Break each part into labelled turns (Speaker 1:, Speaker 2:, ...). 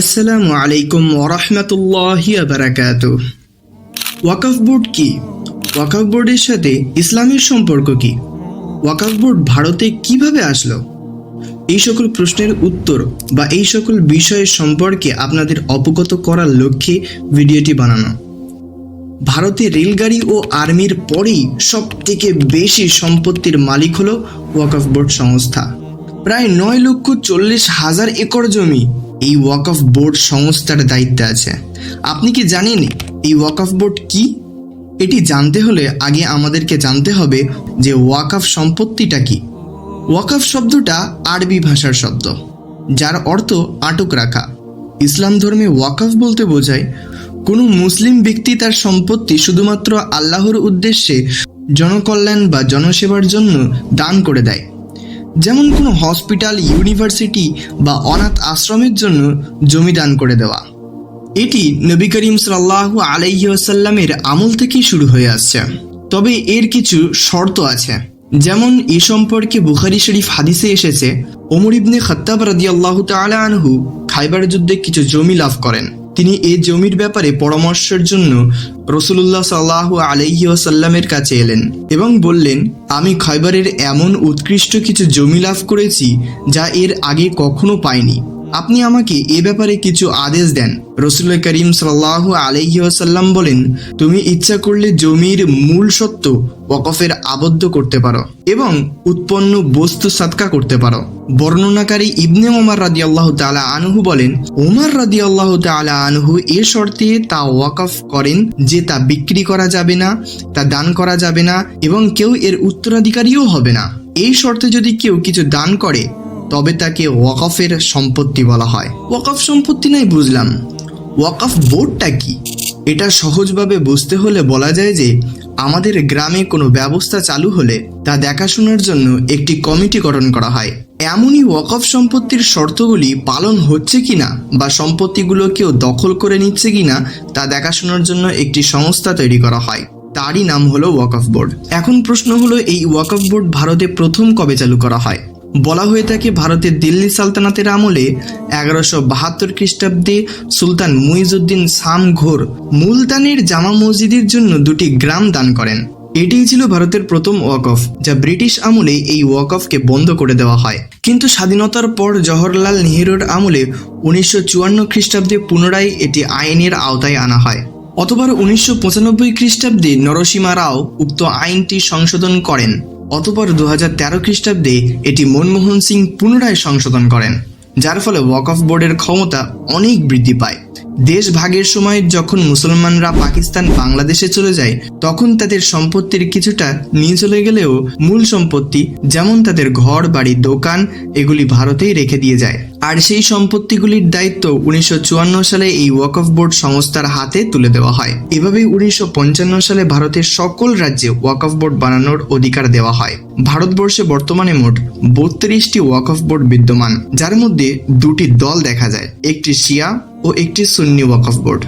Speaker 1: আসসালামু আলাইকুম ওরহমতুল্লাহি বারাকাত ওয়াকফ বোর্ড কি? ওয়াকফ বোর্ডের সাথে ইসলামের সম্পর্ক কি? ওয়াকফ বোর্ড ভারতে কীভাবে আসলো? এই সকল প্রশ্নের উত্তর বা এই সকল বিষয়ের সম্পর্কে আপনাদের অবগত করার লক্ষ্যে ভিডিওটি বানানো। ভারতে রেলগাড়ি ও আর্মির পরেই সব থেকে বেশি সম্পত্তির মালিক হলো ওয়াকফ বোর্ড সংস্থা। প্রায় নয় লক্ষ চল্লিশ হাজার একর জমি। এই ওয়াকফ বোর্ড সংস্থার দায়িত্বে আছে। আপনি কি জানেন এই ওয়াকফ বোর্ড কি? এটি জানতে হলে আগে আমাদেরকে জানতে হবে যে ওয়াকফ সম্পত্তিটা কি। ওয়াকফ শব্দটা আরবি ভাষার শব্দ, যার অর্থ আটক রাখা। ইসলাম ধর্মে ওয়াকফ বলতে বোঝায়, কোনো মুসলিম ব্যক্তি তার সম্পত্তি শুধুমাত্র আল্লাহর উদ্দেশ্যে জনকল্যাণ বা জনসেবার জন্য দান করে দেয়। যেমন কোনো হসপিটাল, ইউনিভার্সিটি বা অনাথ আশ্রমের জন্য জমি দান করে দেওয়া। এটি নবী করিম সাল্লাহ আলাইসাল্লামের আমল থেকেই শুরু হয়ে আসছে। তবে এর কিছু শর্ত আছে। যেমন এ সম্পর্কে বুখারি শরীফ হাদিসে এসেছে, ওমর ইবনে খত্তাব রাদিয়াল্লাহু তাআলা আনহু খাইবার যুদ্ধে কিছু জমি লাভ করেন। তিনি এ জমির ব্যাপারে পরামর্শের জন্য রসুল্লাহ সাল্লাহ আলাইহি ওয়াসাল্লামের কাছে এলেন এবং বললেন, আমি খয়বারের এমন উৎকৃষ্ট কিছু জমি লাভ করেছি যা এর আগে কখনো পাইনি। আপনি আমাকে এ ব্যাপারে কিছু আদেশ দেন। রসুল করিম সাল্লাহ আলাইহি ওয়াসাল্লাম বলেন, তুমি ইচ্ছা করলে জমির মূল সত্য ওয়াকফের আবদ্ধ করতে পারো এবং উৎপন্ন বস্তু সাদকা করতে পারো। বর্ণনাকারী ইবনে ওমার রাদি আল্লাহ তালা আনহু বলেন, ওমার রাদি আল্লাহ তালা আনহু এ শর্তে তা ওয়াকফ করেন যে তা বিক্রি করা যাবে না, তা দান করা যাবে না এবং কেউ এর উত্তরাধিকারীও হবে না। এই শর্তে যদি কেউ কিছু দান করে তবে তাকে ওয়াকফের সম্পত্তি বলা হয়। ওয়াকফ সম্পত্তি নাই বুঝলাম। ওয়াকফ বোর্ডটা কি? এটা সহজভাবে বুঝতে হলে বলা যায় যে, আমাদের গ্রামে কোনো ব্যবস্থা চালু হলে তা দেখাশোনার জন্য একটি কমিটি গঠন করা হয়। এমনই ওয়াকফ সম্পত্তির শর্তগুলি পালন হচ্ছে কিনা বা সম্পত্তিগুলো কেউ দখল করে নিচ্ছে কিনা তা দেখাশোনার জন্য একটি সংস্থা তৈরি করা হয়। তারই নাম হলো ওয়াকফ বোর্ড। এখন প্রশ্ন হলো, এই ওয়াকফ বোর্ড ভারতে প্রথম কবে চালু করা হয়? বলা হয়ে থাকে ভারতের দিল্লি সালতানাতের আমলে এগারোশো বাহাত্তর খ্রিস্টাব্দে সুলতান মুইজুদ্দিন সাম ঘোর মুলতানের জামা মসজিদের জন্য দুটি গ্রাম দান করেন। এটিই ছিল ভারতের প্রথম ওয়াকফ, যা ব্রিটিশ আমলে এই ওয়াকফকে বন্ধ করে দেওয়া হয়। কিন্তু স্বাধীনতার পর জওহরলাল নেহরুর আমলে উনিশশো চুয়ান্ন খ্রিস্টাব্দে পুনরায় এটি আইনের আওতায় আনা হয়। অতবার উনিশশো পঁচানব্বই খ্রিস্টাব্দে নরসীমা রাও উক্ত আইনটি সংশোধন করেন। অতপর দু হাজার তেরো খ্রিস্টাব্দে এটি মনমোহন সিং পুনরায় সংশোধন করেন, যার ফলে ওয়াকফ বোর্ডের ক্ষমতা অনেক বৃদ্ধি পায়। দেশ ভাগের সময় যখন মুসলমানরা পাকিস্তান বাংলাদেশে চলে যায়, তখন তাদের সম্পত্তির কিছুটা নিয়ে চলে গেলেও মূল সম্পত্তি, যেমন তাদের ঘর, বাড়ি, দোকান, এগুলি ভারতেই রেখে দিয়ে যায়। আর সেই সম্পত্তিগুলির দায়িত্ব উনিশশো চুয়ান্ন সালে এই ওয়াকফ বোর্ড সংস্থার হাতে তুলে দেওয়া হয়। এভাবেই উনিশশো পঞ্চান্ন সালে ভারতের সকল রাজ্যে ওয়াকফ বোর্ড বানানোর অধিকার দেওয়া হয়। ভারতবর্ষে বর্তমানে মোট বত্রিশটি ওয়াকফ বোর্ড বিদ্যমান, যার মধ্যে দুটি দল দেখা যায়, একটি শিয়া ও একটি সুন্নি ওয়াকফ বোর্ড।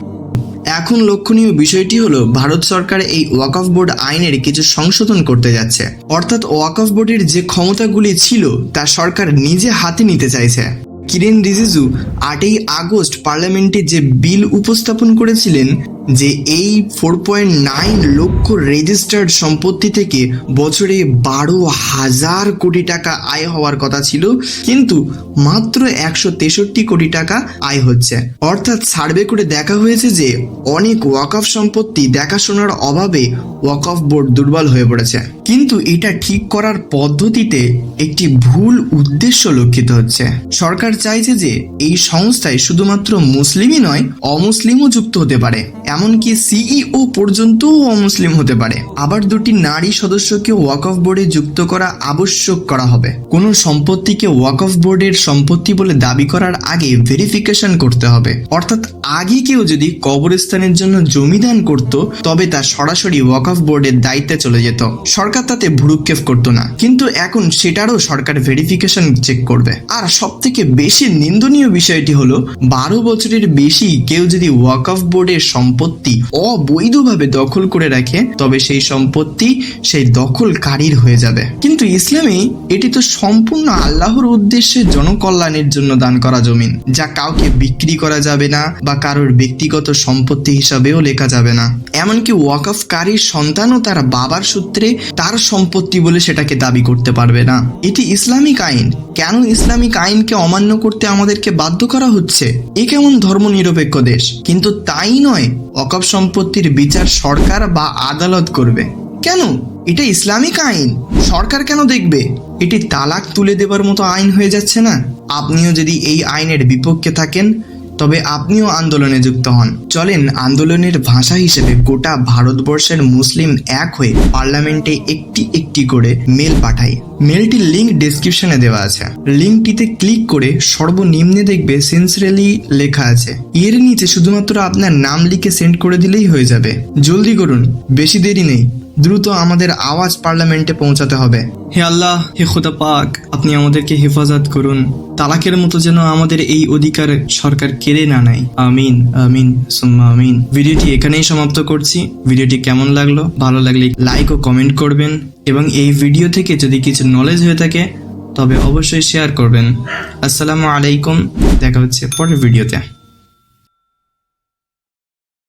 Speaker 1: এখন লক্ষণীয় বিষয়টি হলো, ভারত সরকার এই ওয়াকফ বোর্ড আইনের কিছু সংশোধন করতে যাচ্ছে। অর্থাৎ ওয়াকফ বোর্ডের যে ক্ষমতাগুলি ছিল, তা সরকার নিজে হাতে নিতে চাইছে। কিরেন রিজিজু আটই আগস্ট পার্লামেন্টে যে বিল উপস্থাপন করেছিলেন যে এই four point nine lakh registered সম্পত্তি থেকে বছরে বারো হাজার কোটি টাকা আয় হওয়ার কথা ছিল, কিন্তু মাত্র একশো তেষট্টি কোটি টাকা আয় হচ্ছে। অর্থাৎ সার্ভে করে দেখা হয়েছে যে অনেক ওয়াকফ সম্পত্তি দেখাশোনার অভাবে ওয়াকফ বোর্ড দুর্বল হয়ে পড়েছে। কিন্তু এটা ঠিক করার পদ্ধতিতে একটি ভুল উদ্দেশ্য লক্ষিত হচ্ছে। সরকার চাইছে যে এই সংস্থায় শুধুমাত্র মুসলিমই নয়, অমুসলিমও যুক্ত হতে পারে। এমনকি সিইও পর্যন্তও অমুসলিম হতে পারে। আবার দুটি নারী সদস্যকে ওয়াকফ বোর্ডে যুক্ত করা আবশ্যক করা হবে। কোনো সম্পত্তিকে ওয়াকফ বোর্ডের সম্পত্তি বলে দাবি করার আগে ভেরিফিকেশন করতে হবে। অর্থাৎ আগে কেউ যদি কবরস্থানের জন্য জমি দান করত, তবে তা সরাসরি ওয়াকফ বোর্ডের দায়িত্বে চলে যেত। সরকার তাতে ভুরুক্ষেপ করতো না। কিন্তু এখন সেটারও সরকার ভেরিফিকেশন চেক করবে। আর সব থেকে বেশি নিন্দনীয় বিষয়টি হলো, বারো বছরের বেশি কেউ যদি ওয়াকফ বোর্ডের সম্পত্তি সম্পত্তি অবৈধভাবে দখল করে রাখে, তবে সেই সম্পত্তি সেই দখলকারীর হয়ে যাবে। কিন্তু ইসলামে এটি তো সম্পূর্ণ আল্লাহর উদ্দেশ্যে জনকল্যাণের জন্য দান করা জমিন, যা কাউকে বিক্রি করা যাবে না বা কারোর ব্যক্তিগত সম্পত্তি হিসাবেও লেখা যাবে না। এমনকি ওয়াকফকারীর সন্তানও তার বাবার সূত্রে তার সম্পত্তি বলে সেটাকে দাবি করতে পারবে না। এটি ইসলামিক আইন। কেন ইসলামিক আইনকে অমান্য করতে আমাদেরকে বাধ্য করা হচ্ছে? এ কেমন ধর্মনিরপেক্ষ দেশ? কিন্তু তাই নয় অকপ সম্পত্তির বিচার সরকার বা আদালত করবে। কেন? এটা ইসলামিক আইন। সরকার কেন দেখবে? এটি তালাক তুলে দেবার মতো আইন হয়ে যাচ্ছে না। আপনিও যদি এই আইনের বিপক্ষে থাকেন তবে আপনিও আন্দোলনে যুক্ত হন। চলেন আন্দোলনের ভাষা হিসেবে গোটা ভারতবর্ষের মুসলিম এক হয়ে পার্লামেন্টে একটি একটি করে মেল পাঠাই। মেলটির লিংক ডেসক্রিপশনে দেওয়া আছে। লিঙ্কটিতে ক্লিক করে সর্বনিম্নে দেখবে সিনসিয়ারলি লেখা আছে। এর নিচে শুধুমাত্র আপনার নাম লিখে সেন্ড করে দিলেই হয়ে যাবে। জলদি করুন, বেশি দেরি নেই। দ্রুত আমাদের আওয়াজ পার্লামেন্টে পৌঁছাতে হবে। হে আল্লাহ, হে খোদা পাক, আপনি আমাদেরকে হেফাজত করুন। তালাকের মতো যেন আমাদের এই অধিকার সরকার কেড়ে না নেয়। আমিন আমিন, সুম্মা আমিন। ভিডিওটি এখানেই সমাপ্ত করছি। ভিডিওটি কেমন লাগল? ভালো লাগলে লাইক ও কমেন্ট করবেন। এবং এই ভিডিও থেকে যদি কিছু নলেজ হয়ে থাকে, তবে অবশ্যই শেয়ার করবেন। আসসালামু আলাইকুম, দেখা হচ্ছে পরের ভিডিওতে।